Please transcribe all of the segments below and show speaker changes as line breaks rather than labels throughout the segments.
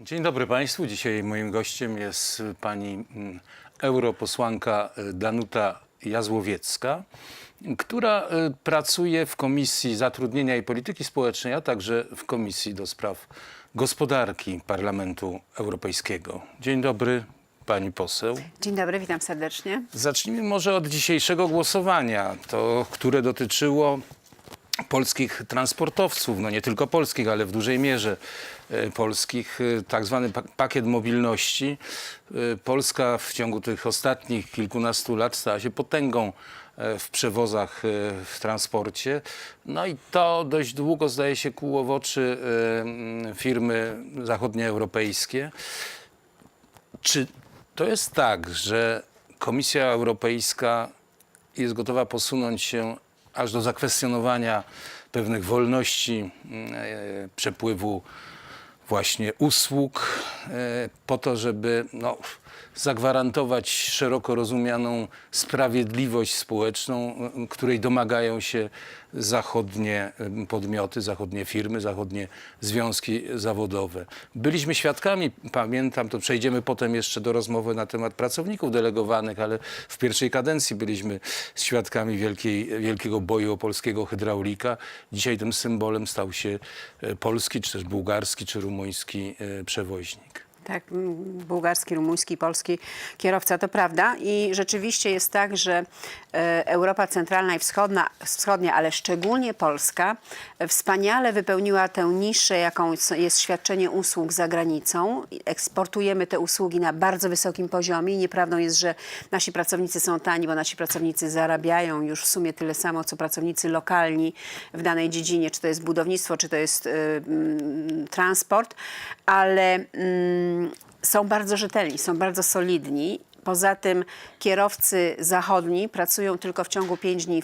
Dzień dobry Państwu. Dzisiaj moim gościem jest pani mm, europosłanka y, Danuta Jazłowiecka, która y, pracuje w Komisji Zatrudnienia i Polityki Społecznej, a także w Komisji do Spraw Gospodarki Parlamentu Europejskiego. Dzień dobry pani poseł.
Dzień dobry, witam serdecznie.
Zacznijmy może od dzisiejszego głosowania, to, które dotyczyło polskich transportowców, no nie tylko polskich, ale w dużej mierze e, polskich, e, tak zwany pa- pakiet mobilności. E, Polska w ciągu tych ostatnich kilkunastu lat stała się potęgą w przewozach, w transporcie. No i to dość długo zdaje się kłuło w oczy mm, firmy zachodnioeuropejskie. Czy to jest tak, że Komisja Europejska jest gotowa posunąć się aż do zakwestionowania pewnych wolności mm, e, przepływu właśnie usług e, po to, żeby no, zagwarantować szeroko rozumianą sprawiedliwość społeczną, której domagają się zachodnie podmioty, zachodnie firmy, zachodnie związki zawodowe. Byliśmy świadkami, pamiętam, to przejdziemy potem jeszcze do rozmowy na temat pracowników delegowanych, ale w pierwszej kadencji byliśmy świadkami wielkiej, wielkiego boju o polskiego hydraulika. Dzisiaj tym symbolem stał się e, polski, czy też bułgarski, czy rumuński e, przewoźnik.
Tak, bułgarski, rumuński, polski kierowca, to prawda. I rzeczywiście jest tak, że e, Europa Centralna i Wschodnia, wschodnia, ale szczególnie Polska, wspaniale wypełniła tę niszę, jaką jest świadczenie usług za granicą. Eksportujemy te usługi na bardzo wysokim poziomie. Nieprawdą jest, że nasi pracownicy są tani, bo nasi pracownicy zarabiają już w sumie tyle samo, co pracownicy lokalni w danej dziedzinie, czy to jest budownictwo, czy to jest y, transport, ale mm, są bardzo rzetelni, są bardzo solidni. Poza tym kierowcy zachodni pracują tylko w ciągu 5 dni,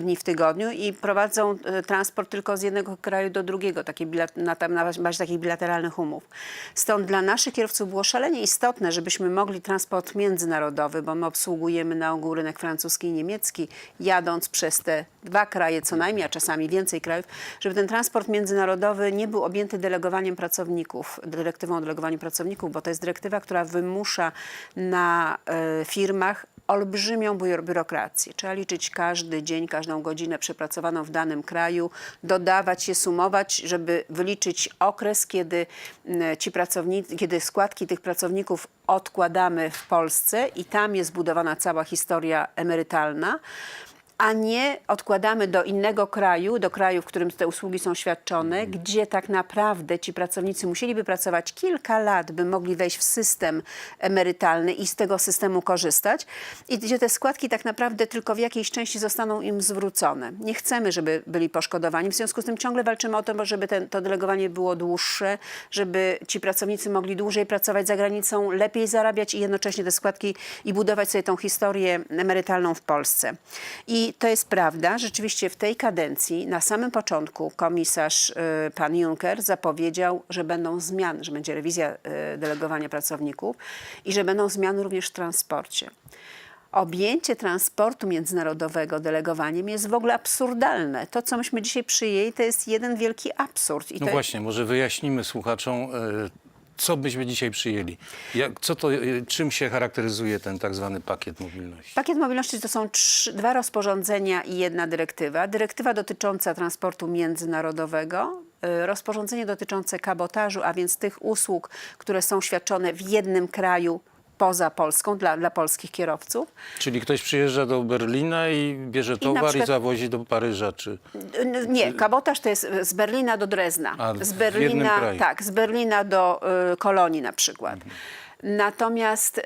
dni w tygodniu i prowadzą e, transport tylko z jednego kraju do drugiego, takie na, na bazie takich bilateralnych umów. Stąd dla naszych kierowców było szalenie istotne, żebyśmy mogli transport międzynarodowy, bo my obsługujemy na ogół rynek francuski i niemiecki, jadąc przez te dwa kraje co najmniej, a czasami więcej krajów, żeby ten transport międzynarodowy nie był objęty delegowaniem pracowników, dyrektywą o delegowaniu pracowników, bo to jest dyrektywa, która wymusza na e, firmach olbrzymią biuro- biurokrację. Trzeba liczyć każdy dzień, każdą godzinę przepracowaną w danym kraju, dodawać je, sumować, żeby wyliczyć okres, kiedy ci pracownicy, kiedy składki tych pracowników odkładamy w Polsce i tam jest zbudowana cała historia emerytalna a nie odkładamy do innego kraju, do kraju, w którym te usługi są świadczone, gdzie tak naprawdę ci pracownicy musieliby pracować kilka lat, by mogli wejść w system emerytalny i z tego systemu korzystać i gdzie te składki tak naprawdę tylko w jakiejś części zostaną im zwrócone. Nie chcemy, żeby byli poszkodowani, w związku z tym ciągle walczymy o to, żeby ten, to delegowanie było dłuższe, żeby ci pracownicy mogli dłużej pracować za granicą, lepiej zarabiać i jednocześnie te składki i budować sobie tą historię emerytalną w Polsce. I to jest prawda. Rzeczywiście w tej kadencji na samym początku komisarz y, pan Juncker zapowiedział, że będą zmiany, że będzie rewizja y, delegowania pracowników i że będą zmiany również w transporcie. Objęcie transportu międzynarodowego delegowaniem jest w ogóle absurdalne. To, co myśmy dzisiaj przyjęli, to jest jeden wielki absurd. I
No
to
właśnie, może wyjaśnimy słuchaczom, e, co byśmy dzisiaj przyjęli. Jak, co to, e, czym się charakteryzuje ten tak zwany pakiet mobilności?
Pakiet mobilności to są trzy, dwa rozporządzenia i jedna dyrektywa. Dyrektywa dotycząca transportu międzynarodowego, y, rozporządzenie dotyczące kabotażu, a więc tych usług, które są świadczone w jednym kraju poza Polską dla, dla polskich kierowców.
Czyli ktoś przyjeżdża do Berlina i bierze towar i,
przykład-
zawozi do Paryża, czy...
Nie, kabotaż to jest z Berlina do Drezna.
A,
z Berlina, tak, z Berlina do y, Kolonii na przykład.
Mhm.
Natomiast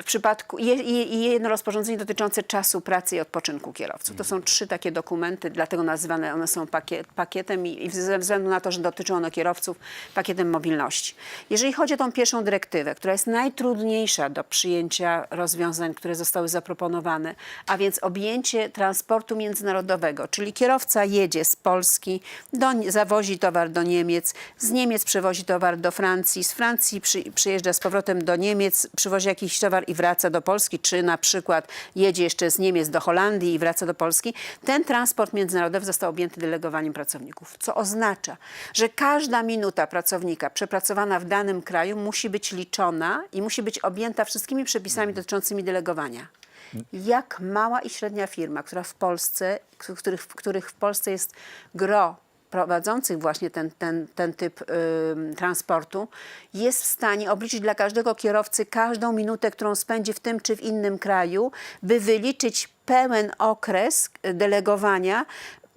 w przypadku i jedno rozporządzenie dotyczące czasu pracy i odpoczynku kierowców. To są trzy takie dokumenty, dlatego nazywane one są pakiet, pakietem i, i ze względu na to, że dotyczą one kierowców, pakietem mobilności. Jeżeli chodzi o tą pierwszą dyrektywę, która jest najtrudniejsza do przyjęcia rozwiązań, które zostały zaproponowane, a więc objęcie transportu międzynarodowego, czyli kierowca jedzie z Polski, do, zawozi towar do Niemiec, z Niemiec przewozi towar do Francji, z Francji przy, przyjeżdża z powrotem powrotem do Niemiec, przywozi jakiś towar i wraca do Polski, czy na przykład jedzie jeszcze z Niemiec do Holandii i wraca do Polski, ten transport międzynarodowy został objęty delegowaniem pracowników, co oznacza, że każda minuta pracownika przepracowana w danym kraju musi być liczona i musi być objęta wszystkimi przepisami dotyczącymi delegowania. Jak mała i średnia firma, która w Polsce, których, w których w Polsce jest gro prowadzących właśnie ten, ten, ten typ ym, transportu, jest w stanie obliczyć dla każdego kierowcy każdą minutę, którą spędzi w tym czy w innym kraju, by wyliczyć pełen okres y, delegowania,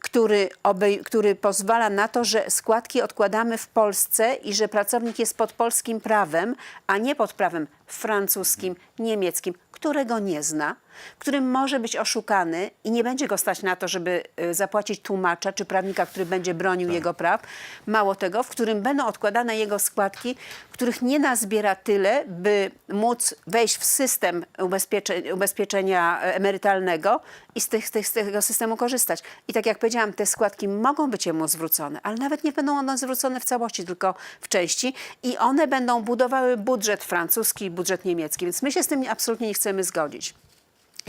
który, obej, który pozwala na to, że składki odkładamy w Polsce i że pracownik jest pod polskim prawem, a nie pod prawem francuskim, niemieckim, którego nie zna, którym może być oszukany i nie będzie go stać na to, żeby y, zapłacić tłumacza czy prawnika, który będzie bronił jego praw. Mało tego, w którym będą odkładane jego składki, których nie nazbiera tyle, by móc wejść w system ubezpiecze, ubezpieczenia e, emerytalnego i z, tych, z, tych, z tego systemu korzystać. I tak jak powiedziałam, te składki mogą być jemu zwrócone, ale nawet nie będą one zwrócone w całości, tylko w części i one będą budowały budżet francuski budżet niemiecki, więc my się z tym absolutnie nie chcemy zgodzić.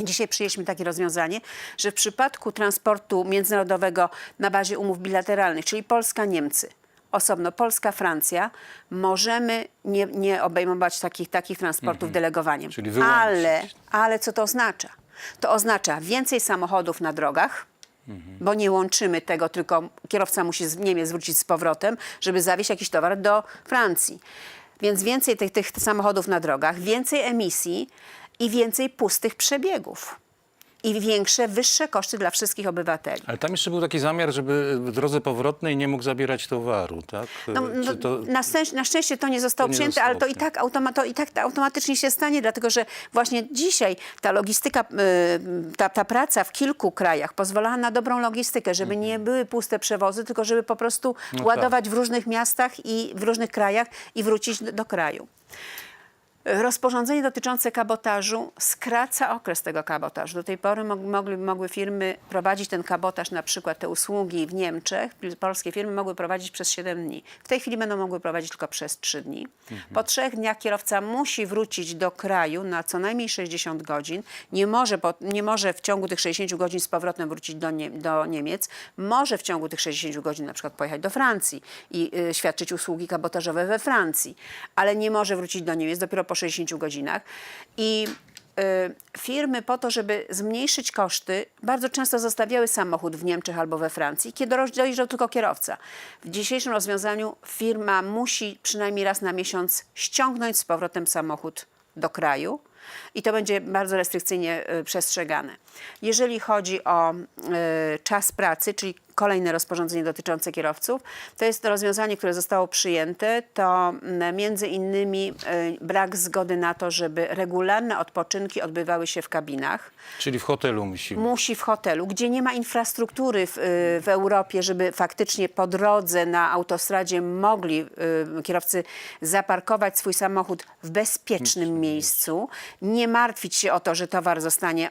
Dzisiaj przyjęliśmy takie rozwiązanie, że w przypadku transportu międzynarodowego na bazie umów bilateralnych, czyli Polska-Niemcy, osobno Polska-Francja, możemy nie, nie obejmować takich, takich transportów delegowaniem.
Czyli wyłączyć.
ale, ale co to oznacza? To oznacza więcej samochodów na drogach, bo nie łączymy tego, tylko kierowca musi z Niemiec wrócić z powrotem, żeby zawieźć jakiś towar do Francji. Więc więcej tych, tych samochodów na drogach, więcej emisji i więcej pustych przebiegów. I większe, wyższe koszty dla wszystkich obywateli.
Ale tam jeszcze był taki zamiar, żeby w drodze powrotnej nie mógł zabierać towaru, tak?
No, no,
to...
na, szczęście, na szczęście to nie zostało
To nie
przyjęte,
zostało
ale to i, tak automa, to i tak to automatycznie się stanie, dlatego że właśnie dzisiaj ta logistyka, y, ta, ta praca w kilku krajach pozwalała na dobrą logistykę, żeby nie były puste przewozy, tylko żeby po prostu
Mhm. No tak.
ładować w różnych miastach i w różnych krajach i wrócić do, do kraju. Rozporządzenie dotyczące kabotażu skraca okres tego kabotażu. Do tej pory mog, mogli, mogły firmy prowadzić ten kabotaż, na przykład te usługi w Niemczech, polskie firmy mogły prowadzić przez 7 dni. W tej chwili będą mogły prowadzić tylko przez 3 dni. Po trzech dniach kierowca musi wrócić do kraju na co najmniej 60 godzin. Nie może, po, nie może w ciągu tych 60 godzin z powrotem wrócić do, nie, do Niemiec. Może w ciągu tych 60 godzin na przykład pojechać do Francji i y, świadczyć usługi kabotażowe we Francji, ale nie może wrócić do Niemiec dopiero po 60 godzinach. I y, firmy po to, żeby zmniejszyć koszty, bardzo często zostawiały samochód w Niemczech albo we Francji, kiedy dojeżdżał tylko kierowca. W dzisiejszym rozwiązaniu firma musi przynajmniej raz na miesiąc ściągnąć z powrotem samochód do kraju i to będzie bardzo restrykcyjnie y, przestrzegane. Jeżeli chodzi o y, czas pracy, czyli kolejne rozporządzenie dotyczące kierowców, to jest rozwiązanie, które zostało przyjęte, to mm, między innymi y, brak zgody na to, żeby regularne odpoczynki odbywały się w kabinach.
Czyli w hotelu musimy.
musi w hotelu, gdzie nie ma infrastruktury w, y, w Europie, żeby faktycznie po drodze na autostradzie mogli y, kierowcy zaparkować swój samochód w bezpiecznym miejscu, nie martwić się o to, że towar zostanie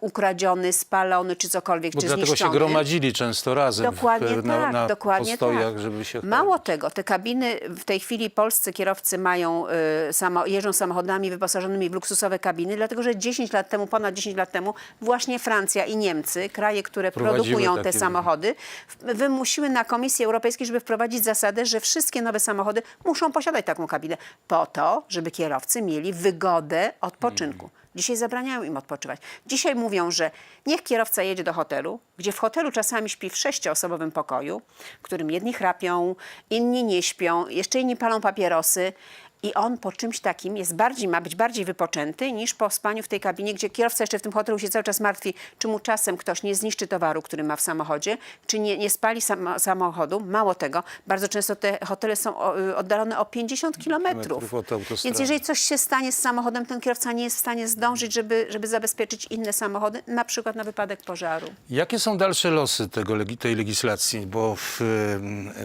ukradziony, spalony czy cokolwiek,
Bo
czy
dlatego
zniszczony.
się gromadzili często razem
Dokładnie
w, na,
tak,
na
dokładnie
postojach,
tak.
żeby się
Mało tego, te kabiny w tej chwili polscy kierowcy mają, y, samo, jeżdżą samochodami wyposażonymi w luksusowe kabiny, dlatego że 10 lat temu, ponad 10 lat temu właśnie Francja i Niemcy, kraje, które
Prowadziły
produkują te samochody, wymusiły na Komisji Europejskiej, żeby wprowadzić zasadę, że wszystkie nowe samochody muszą posiadać taką kabinę po to, żeby kierowcy mieli wygodę odpoczynku. Dzisiaj zabraniają im odpoczywać. Dzisiaj mówią, że niech kierowca jedzie do hotelu, gdzie w hotelu czasami śpi w sześcioosobowym pokoju, w którym jedni chrapią, inni nie śpią, jeszcze inni palą papierosy. I on po czymś takim jest bardziej, ma być bardziej wypoczęty niż po spaniu w tej kabinie, gdzie kierowca jeszcze w tym hotelu się cały czas martwi, czy mu czasem ktoś nie zniszczy towaru, który ma w samochodzie, czy nie, nie spali sam, samochodu. Mało tego, bardzo często te hotele są y, oddalone o 50 kilometrów. Więc jeżeli coś się stanie z samochodem, ten kierowca nie jest w stanie zdążyć, żeby, żeby zabezpieczyć inne samochody, na przykład na wypadek pożaru.
Jakie są dalsze losy tego, tej legislacji? Bo w,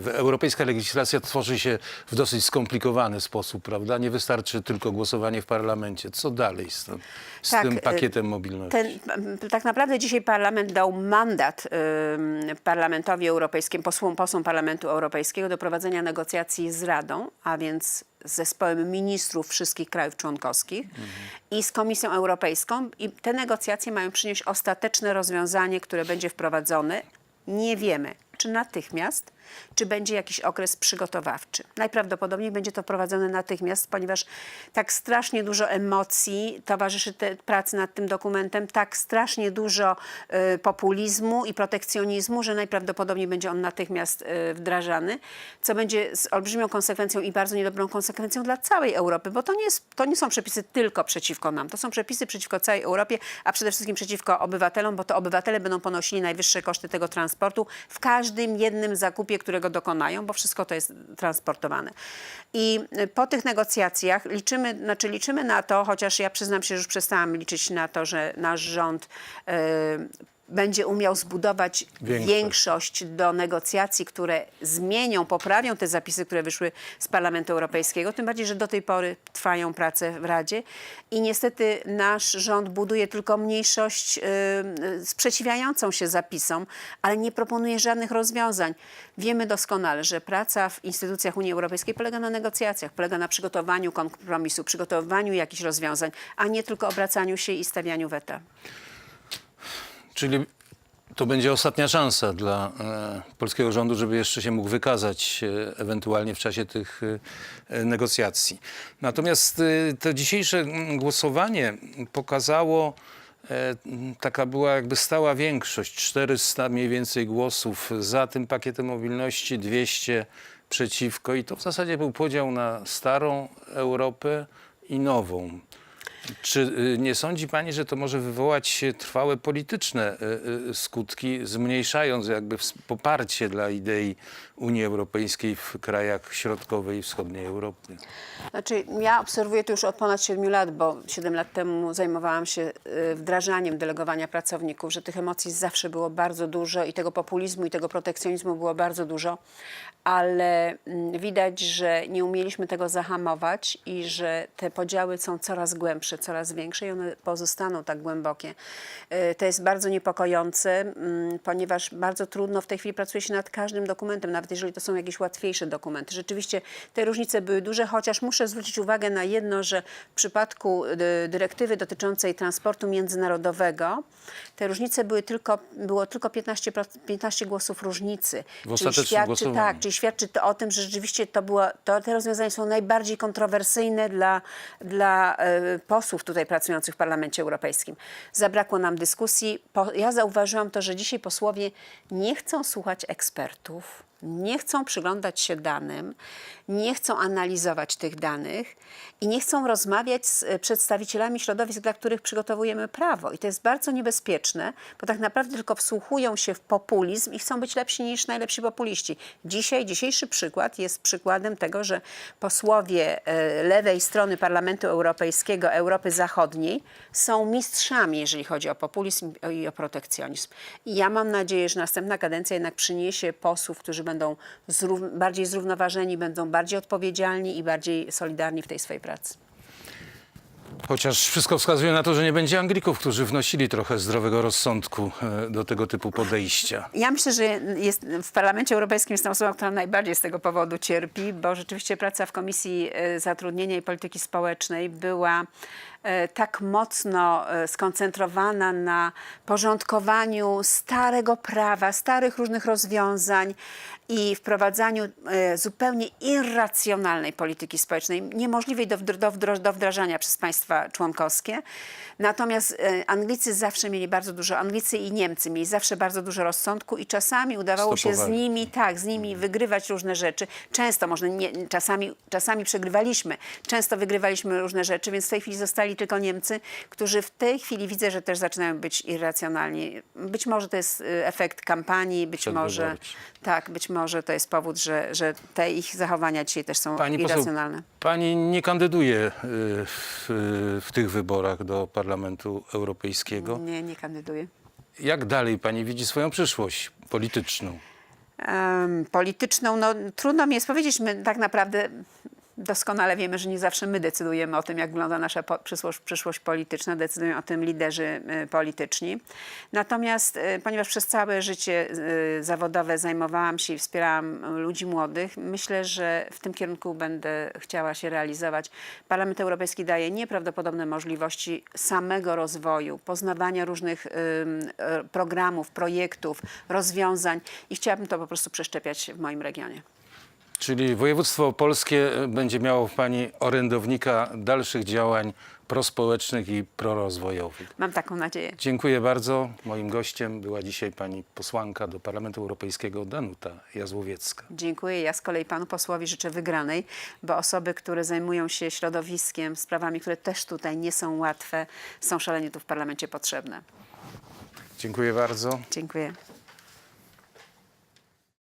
w, europejska legislacja tworzy się w dosyć skomplikowany sposób, prawda? Nie wystarczy tylko głosowanie w parlamencie. Co dalej z tym, z
Tak,
tym
y,
pakietem mobilności?
Ten, tak naprawdę dzisiaj parlament dał mandat ym, parlamentowi europejskiemu, posłom, posłom Parlamentu Europejskiego do prowadzenia negocjacji z Radą, a więc z zespołem ministrów wszystkich krajów członkowskich i z Komisją Europejską. I te negocjacje mają przynieść ostateczne rozwiązanie, które będzie wprowadzone. Nie wiemy, czy natychmiast, czy będzie jakiś okres przygotowawczy. Najprawdopodobniej będzie to wprowadzone natychmiast, ponieważ tak strasznie dużo emocji towarzyszy te, pracy nad tym dokumentem, tak strasznie dużo y, populizmu i protekcjonizmu, że najprawdopodobniej będzie on natychmiast y, wdrażany, co będzie z olbrzymią konsekwencją i bardzo niedobrą konsekwencją dla całej Europy, bo to nie, jest, to nie są przepisy tylko przeciwko nam, to są przepisy przeciwko całej Europie, a przede wszystkim przeciwko obywatelom, bo to obywatele będą ponosili najwyższe koszty tego transportu w każdym jednym zakupie, którego dokonają, bo wszystko to jest transportowane. I po tych negocjacjach liczymy, znaczy liczymy na to, chociaż ja przyznam się, że już przestałam liczyć na to, że nasz rząd y, będzie umiał zbudować
Większość.
większość do negocjacji, które zmienią, poprawią te zapisy, które wyszły z Parlamentu Europejskiego. Tym bardziej, że do tej pory trwają prace w Radzie i niestety nasz rząd buduje tylko mniejszość y, y, sprzeciwiającą się zapisom, ale nie proponuje żadnych rozwiązań. Wiemy doskonale, że praca w instytucjach Unii Europejskiej polega na negocjacjach, polega na przygotowaniu kompromisu, przygotowaniu jakichś rozwiązań, a nie tylko obracaniu się i stawianiu weta.
Czyli to będzie ostatnia szansa dla e, polskiego rządu, żeby jeszcze się mógł wykazać e, ewentualnie w czasie tych e, negocjacji. Natomiast to dzisiejsze głosowanie pokazało, taka była jakby stała większość, 400 mniej więcej głosów za tym pakietem mobilności, 200 przeciwko i to w zasadzie był podział na starą Europę i nową. Czy y, nie sądzi pani, że to może wywołać y, trwałe polityczne y, skutki, zmniejszając jakby poparcie dla idei Unii Europejskiej w krajach środkowej i wschodniej Europy?
Znaczy, ja obserwuję to już od ponad 7 lat, bo 7 lat temu zajmowałam się wdrażaniem delegowania pracowników, że tych emocji zawsze było bardzo dużo i tego populizmu i tego protekcjonizmu było bardzo dużo, ale mm, widać, że nie umieliśmy tego zahamować i że te podziały są coraz głębsze, coraz większe i one pozostaną tak głębokie. Y, To jest bardzo niepokojące, mm, ponieważ bardzo trudno w tej chwili pracuje się nad każdym dokumentem, nawet jeżeli to są jakieś łatwiejsze dokumenty. Rzeczywiście te różnice były duże, chociaż muszę zwrócić uwagę na jedno, że w przypadku y, dyrektywy dotyczącej transportu międzynarodowego te różnice były tylko, było tylko 15, pro- 15 głosów różnicy.
W ostatecznym
świadczy,
głosowaniu.
tak, czyli świadczy to o tym, że rzeczywiście to było, to, te rozwiązania są najbardziej kontrowersyjne dla, dla e, posłów tutaj pracujących w Parlamencie Europejskim. Zabrakło nam dyskusji. Ja zauważyłam to, że dzisiaj posłowie nie chcą słuchać ekspertów, nie chcą przyglądać się danym, nie chcą analizować tych danych i nie chcą rozmawiać z e, przedstawicielami środowisk, dla których przygotowujemy prawo. I to jest bardzo niebezpieczne, bo tak naprawdę tylko wsłuchują się w populizm i chcą być lepsi niż najlepsi populiści. Dzisiaj, dzisiejszy przykład jest przykładem tego, że posłowie e, lewej strony Parlamentu Europejskiego, Europy Zachodniej są mistrzami, jeżeli chodzi o populizm i o protekcjonizm. I ja mam nadzieję, że następna kadencja jednak przyniesie posłów, którzy będą zrów- bardziej zrównoważeni, będą bardziej odpowiedzialni i bardziej solidarni w tej swojej pracy.
Chociaż wszystko wskazuje na to, że nie będzie Anglików, którzy wnosili trochę zdrowego rozsądku e, do tego typu podejścia.
Ja myślę, że jest, w Parlamencie Europejskim jestem osobą, która najbardziej z tego powodu cierpi, bo rzeczywiście praca w Komisji e, Zatrudnienia i Polityki Społecznej była e, tak mocno skoncentrowana na porządkowaniu starego prawa, starych różnych rozwiązań i wprowadzaniu e, zupełnie irracjonalnej polityki społecznej, niemożliwej do, do, do wdrażania przez państwa członkowskie. Natomiast e, Anglicy zawsze mieli bardzo dużo, Anglicy i Niemcy mieli zawsze bardzo dużo rozsądku i czasami udawało się z
Stopowali.
nimi, tak, z nimi wygrywać różne rzeczy. Często, może nie, czasami, czasami przegrywaliśmy, często wygrywaliśmy różne rzeczy, więc w tej chwili zostali tylko Niemcy, którzy w tej chwili widzę, że też zaczynają być irracjonalni. Być może to jest y, efekt kampanii, być może, tak, być może to jest powód, że, że te ich zachowania dzisiaj też są
Pani poseł,
irracjonalne.
pani nie kandyduje e, w, w tych wyborach do Parlamentu Europejskiego.
Nie, nie kandyduję.
Jak dalej pani widzi swoją przyszłość polityczną?
Em, polityczną, no trudno mi jest powiedzieć, my tak naprawdę Doskonale wiemy, że nie zawsze my decydujemy o tym, jak wygląda nasza przyszłość, przyszłość polityczna, decydują o tym liderzy y, polityczni. Natomiast y, ponieważ przez całe życie y, zawodowe zajmowałam się i wspierałam ludzi młodych, myślę, że w tym kierunku będę chciała się realizować. Parlament Europejski daje nieprawdopodobne możliwości samego rozwoju, poznawania różnych e, programów, projektów, rozwiązań i chciałabym to po prostu przeszczepiać w moim regionie.
Czyli województwo opolskie e, będzie miało w pani orędownika dalszych działań prospołecznych i prorozwojowych.
Mam taką nadzieję.
Dziękuję bardzo. Moim gościem była dzisiaj pani posłanka do Parlamentu Europejskiego Danuta Jazłowiecka.
Dziękuję. Ja z kolei panu posłowi życzę wygranej, bo osoby, które zajmują się środowiskiem, sprawami, które też tutaj nie są łatwe, są szalenie tu w parlamencie potrzebne.
Dziękuję bardzo.
Dziękuję.